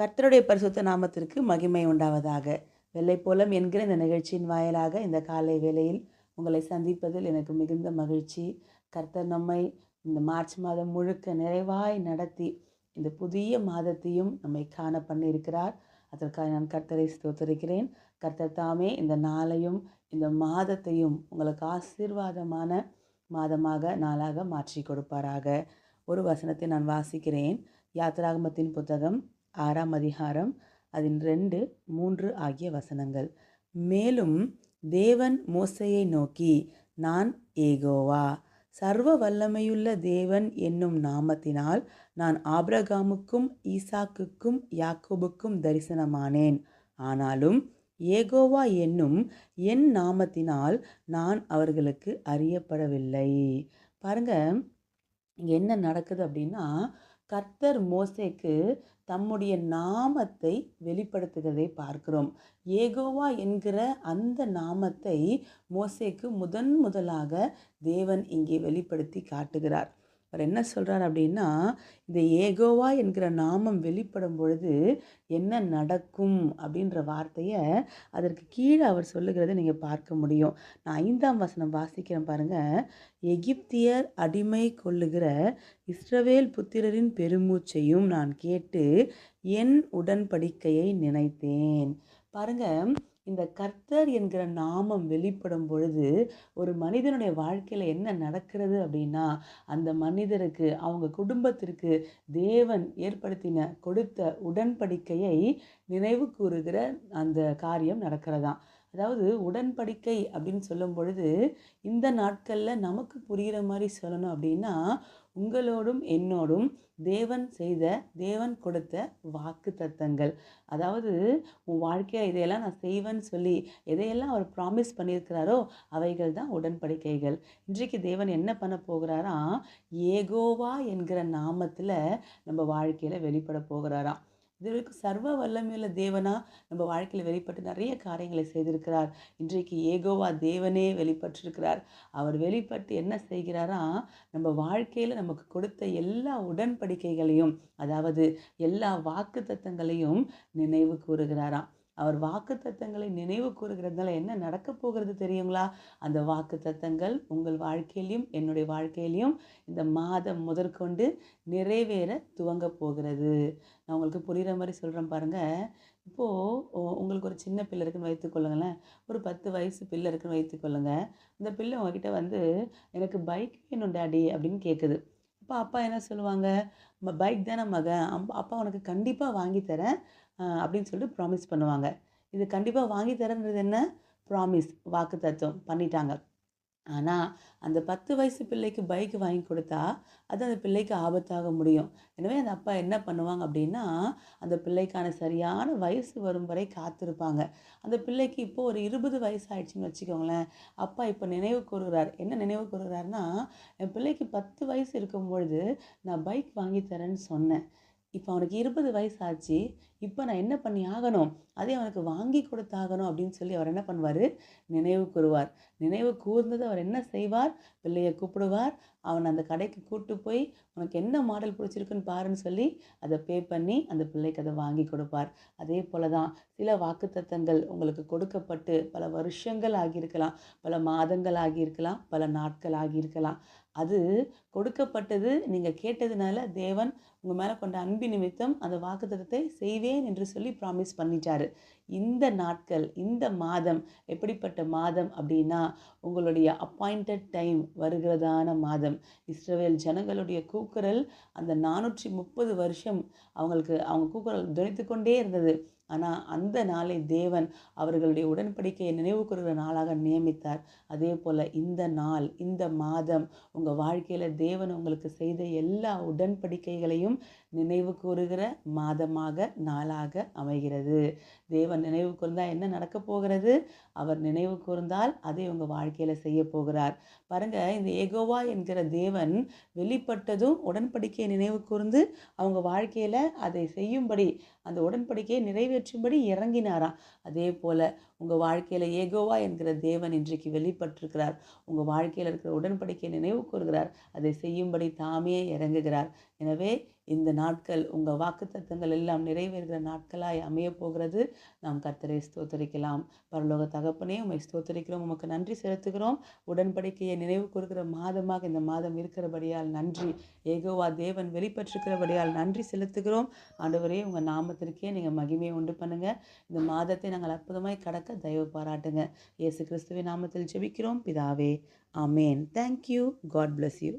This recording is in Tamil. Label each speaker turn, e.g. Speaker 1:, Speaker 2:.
Speaker 1: கர்த்தருடைய பரிசுத்த நாமத்திற்கு மகிமை உண்டாவதாக. வெள்ளைப்போலம் என்கிற இந்த நிகழ்ச்சியின் வாயிலாக இந்த காலை வேளையில் உங்களை சந்திப்பதில் எனக்கு மிகுந்த மகிழ்ச்சி. கர்த்தர் நம்மை இந்த மார்ச் மாதம் முழுக்க நிறைவாய் நடத்தி இந்த புதிய மாதத்தையும் நம்மை காண பண்ணியிருக்கிறார். அதற்காக நான் கர்த்தரை ஸ்தோத்தரிக்கிறேன். கர்த்தர் தாமே இந்த நாளையும் இந்த மாதத்தையும் உங்களுக்கு ஆசீர்வாதமான மாதமாக நாளாக மாற்றி கொடுப்பாராக. ஒரு வசனத்தை நான் வாசிக்கிறேன். யாத்திராகமத்தின் புத்தகம் ஆறாம் அதிகாரம் அதன் ரெண்டு மூன்று ஆகிய வசனங்கள். மேலும் தேவன் மோசையை நோக்கி நான் ஏகோவா சர்வ வல்லமையுள்ள தேவன் என்னும் நாமத்தினால் நான் ஆபிரகாமுக்கும் ஈசாக்குக்கும் யாக்கோபுக்கும் தரிசனமானேன். ஆனாலும் ஏகோவா என்னும் என் நாமத்தினால் நான் அவர்களுக்கு அறியப்படவில்லை. பாருங்க இங்கே என்ன நடக்குது அப்படின்னா கர்த்தர் மோசேக்கு தம்முடைய நாமத்தை வெளிப்படுத்துகிறதை பார்க்கிறோம். ஏகோவா என்கிற அந்த நாமத்தை மோசேக்கு முதன் முதலாக தேவன் இங்கே வெளிப்படுத்தி காட்டுகிறார். அவர் என்ன சொல்கிறார் அப்படின்னா இந்த ஏகோவா என்கிற நாமம் வெளிப்படும் பொழுது என்ன நடக்கும் அப்படின்ற வார்த்தையை அதற்கு கீழே அவர் சொல்லுகிறதை நீங்கள் பார்க்க முடியும். நான் ஐந்தாம் வசனம் வாசிக்கிறேன் பாருங்கள் எகிப்தியர் அடிமை கொள்ளுகிற இஸ்ரவேல் புத்திரரின் பெருமூச்சையும் நான் கேட்டு என் உடன்படிக்கையை நினைத்தேன். பாருங்கள் இந்த கர்த்தர் என்கிற நாமம் வெளிப்படும் பொழுது ஒரு மனிதனுடைய வாழ்க்கையில் என்ன நடக்கிறது அப்படின்னா அந்த மனிதருக்கு அவங்க குடும்பத்திற்கு தேவன் ஏற்படுத்தின கொடுத்த உடன்படிக்கையை நினைவு கூறுகிற அந்த காரியம் நடக்கிறதாம் அதாவது உடன்படிக்கை அப்படின்னு சொல்லும் பொழுது இந்த நாட்களில் நமக்கு புரிகிற மாதிரி சொல்லணும் அப்படின்னா உங்களோடும் என்னோடும் தேவன் செய்த தேவன் கொடுத்த வாக்கு தத்தங்கள். அதாவது உன் வாழ்க்கையை இதையெல்லாம் நான் செய்வேன்னு சொல்லி எதையெல்லாம் அவர் ப்ராமிஸ் பண்ணியிருக்கிறாரோ அவைகள் தான் உடன்படிக்கைகள். இன்றைக்கு தேவன் என்ன பண்ண போகிறாரா ஏகோவா என்கிற நாமத்தில் நம்ம வாழ்க்கையில் வெளிப்பட போகிறாராம். இதுவரைக்கும் சர்வ வல்லமையுள்ள தேவனா நம்ம வாழ்க்கையில் வெளிப்பட்டு நிறைய காரியங்களை செய்திருக்கிறார். இன்றைக்கு ஏகோவா தேவனே வெளிப்பட்டிருக்கிறார். அவர் வெளிப்பட்டு என்ன செய்கிறாரா? நம்ம வாழ்க்கையில் நமக்கு கொடுத்த எல்லா உடன்படிக்கைகளையும் அதாவது எல்லா வாக்கு தத்தங்களையும் நினைவு கூறுகிறாராம். அவர் வாக்கு தத்தங்களை நினைவு கூறுகிறதுனால என்ன நடக்க போகிறது தெரியுங்களா? அந்த வாக்கு தத்தங்கள் உங்கள் வாழ்க்கையிலையும் என்னுடைய வாழ்க்கையிலையும் இந்த மாதம் முதற்கொண்டு நிறைவேற துவங்க போகிறது. நான் உங்களுக்கு புரிகிற மாதிரி சொல்கிறேன் பாருங்கள் இப்போது உங்களுக்கு ஒரு சின்ன பிள்ளை இருக்குன்னு வைத்துக்கொள்ளுங்களேன் ஒரு பத்து வயசு பிள்ளை இருக்குன்னு வைத்துக்கொள்ளுங்க அந்த பிள்ளை உங்ககிட்ட வந்து எனக்கு பைக் வேணும் டாடி அப்படின்னு கேட்குது அப்போ அப்பா என்ன சொல்லுவாங்க? பைக் தானே மகன். அப்பா உனக்கு கண்டிப்பாக வாங்கி தரேன். அப்படின்னு சொல்லிட்டு ப்ராமிஸ் பண்ணுவாங்க. இது கண்டிப்பாக வாங்கி தரேன்றது என்ன? ப்ராமிஸ் வாக்கு தத்துவம் பண்ணிட்டாங்க. ஆனால் அந்த பத்து வயசு பிள்ளைக்கு பைக் வாங்கி கொடுத்தா அது அந்த பிள்ளைக்கு ஆபத்தாக முடியும். எனவே அந்த அப்பா என்ன பண்ணுவாங்க அப்படின்னா அந்த பிள்ளைக்கான சரியான வயசு வரும் வரை காத்திருப்பாங்க. அந்த பிள்ளைக்கு இப்போது ஒரு இருபது வயசு ஆயிடுச்சுன்னு வச்சுக்கோங்களேன். அப்பா இப்போ நினைவு கூறுகிறார். என்ன நினைவு கூறுகிறாருன்னா என் பிள்ளைக்கு பத்து வயசு இருக்கும் பொழுது நான் பைக் வாங்கி தரேன்னு சொன்னேன். இப்போ அவனுக்கு இருபது வயசு ஆச்சு இப்போ நான் என்ன பண்ணி ஆகணும்? அதே அவனுக்கு வாங்கி கொடுத்தாகணும் அப்படின்னு சொல்லி அவர் என்ன பண்ணுவார்? நினைவு கூறுவார். நினைவு கூர்ந்தது அவர் என்ன செய்வார்? பிள்ளையை கூப்பிடுவார். அவன் அந்த கடைக்கு கூப்பிட்டு போய் உனக்கு என்ன மாடல் பிடிச்சிருக்குன்னு பாருன்னு சொல்லி அதை பே பண்ணி அந்த பிள்ளைக்கு அதை வாங்கி கொடுப்பார். அதே போல தான் சில வாக்குத்தத்தங்கள் உங்களுக்கு கொடுக்கப்பட்டு பல வருஷங்கள் ஆகியிருக்கலாம். பல மாதங்கள் ஆகியிருக்கலாம். பல நாட்கள் ஆகியிருக்கலாம். அது கொடுக்கப்பட்டது நீங்கள் கேட்டதுனால தேவன் உங்கள் மேலே கொண்ட அன்பு நிமித்தம் அந்த வாக்குத்தத்தை செய்வேன் என்று சொல்லி ப்ராமிஸ் பண்ணிட்டாரு. இந்த நாட்கள் இந்த மாதம் எப்படிப்பட்ட மாதம் அப்படின்னா உங்களுடைய அப்பாயிண்டட் டைம் வருகிறதான மாதம். இஸ்ரேல் ஜனங்களுடைய கூக்குரல் அந்த நானூற்றி முப்பது வருஷம் அவங்களுக்கு அவங்க கூக்குரல் துணித்து கொண்டே இருந்தது. ஆனால் அந்த நாளை தேவன் அவர்களுடைய உடன்படிக்கையை நினைவு கூறுகிற நாளாக நியமித்தார். அதே போல் இந்த நாள் இந்த மாதம் உங்கள் வாழ்க்கையில் தேவன் உங்களுக்கு செய்த எல்லா உடன்படிக்கைகளையும் நினைவு கூறுகிற மாதமாக நாளாக அமைகிறது. தேவன் நினைவு கூர்ந்தால் என்ன நடக்க போகிறது? அவர் நினைவு கூர்ந்தால் அதை உங்கள் வாழ்க்கையில் செய்ய போகிறார். பாருங்க இந்த ஏகோவா என்கிற தேவன் வெளிப்பட்டதும் உடன்படிக்கையை நினைவு கூர்ந்து அவங்க வாழ்க்கையில் அதை செய்யும்படி அந்த உடன்படிக்கையை நிறைவேற்றும்படி இறங்கினாராம் அதே போல் உங்கள் வாழ்க்கையில் ஏகோவா என்கிற தேவன் இன்றைக்கு வெளிப்பட்டிருக்கிறார். உங்கள் வாழ்க்கையில் இருக்கிற உடன்படிக்கையை நினைவு கூறுகிறார் அதை செய்யும்படி தாமே இறங்குகிறார். எனவே இந்த நாட்கள் உங்கள் வாக்குத்தத்தங்கள் எல்லாம் நிறைவேறுகிற நாட்களாய் அமையப்போகிறது நாம் கர்த்தரை ஸ்தோத்தரிக்கலாம். பரலோக தகப்பனே உமை ஸ்தோத்தரிக்கிறோம். உமக்கு நன்றி செலுத்துகிறோம். உடன்படிக்கையை நினைவு கூறுகிற மாதமாக இந்த மாதம் இருக்கிறபடியால் நன்றி. ஏகோவா தேவன் வெளிப்பட்டிருக்கிறபடியால் நன்றி செலுத்துகிறோம். ஆண்டவரே உங்கள் நாமத்திற்கே நீங்கள் மகிமையை உண்டு பண்ணுங்கள் இந்த மாதத்தை நாங்கள் அற்புதமாய் கடக்க தயவு பாராட்டுங்க. இயேசு கிறிஸ்துவின் நாமத்தில் ஜெபிக்கிறோம். பிதாவே ஆமேன். Thank you God bless you